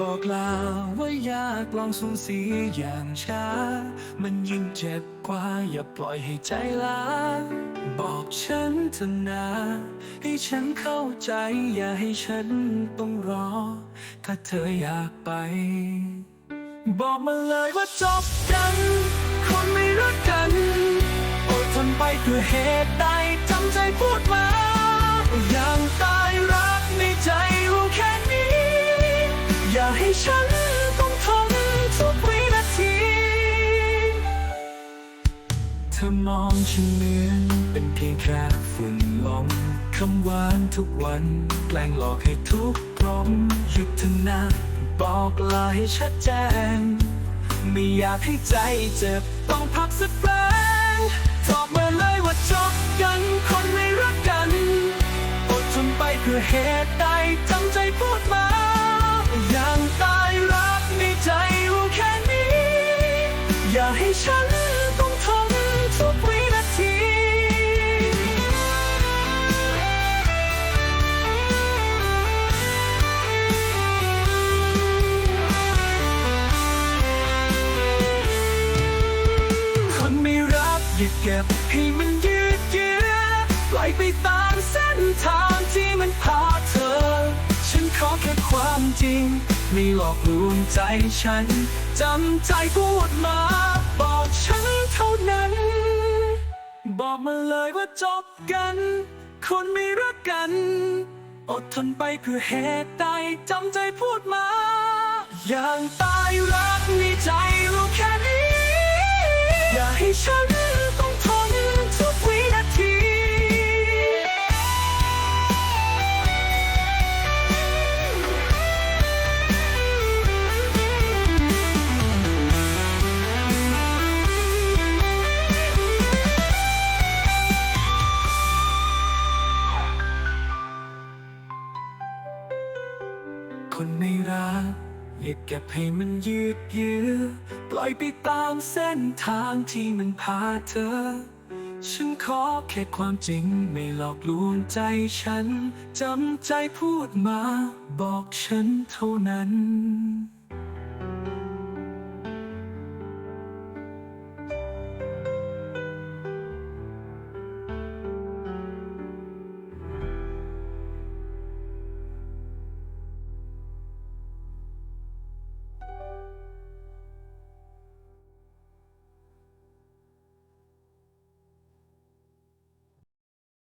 บอกลาว่าอยากลองสูญเสียอย่างช้า มันยิ่งเจ็บกว่าอย่าปล่อยให้ใจล้าบอกฉันเถอะนะให้ฉันเข้าใจอย่าให้ฉันต้องรอ ถ้าเธออยากไป บอกมาเลยว่าจบกันคนไม่รักกันอดทนไปเพื่อเหตุใดจำใจพูดมา มองฉันเหมือนเป็นเพียงแค่ฝุ่นลมคำหวานทุกวันแกล้งหลอกให้ทุกพร้อมหยุดเถอะนะบอกลาให้ชัดแจ้งไม่อยากให้ใจเจ็บต้องพักสักแป๊บตอบมาเลยว่าจบกันคนไม่รักกันอดทนไปเพื่อเหตุใดจำใจพูดมา อย่าเก็บให้มันยืดเยื้อปล่อยไปตามเส้นทางที่มันพาเธอ ฉันขอแค่ความจริง ไม่หลอกลวงใจฉัน จำใจพูดมา บอกฉันเท่านั้น บอกมาเลยว่าจบกัน คนไม่รักกัน อดทนไปเพื่อเหตุใดจำใจพูดมา อย่างตายรักในใจรู้แค่ คนไม่รักอย่าเก็บให้มันยืดเยื้อปล่อยไปตามเส้นทางที่มันพาเธอ ฉันขอแค่ความจริงไม่หลอกลวงใจฉัน จำใจพูดมาบอกฉันเท่านั้น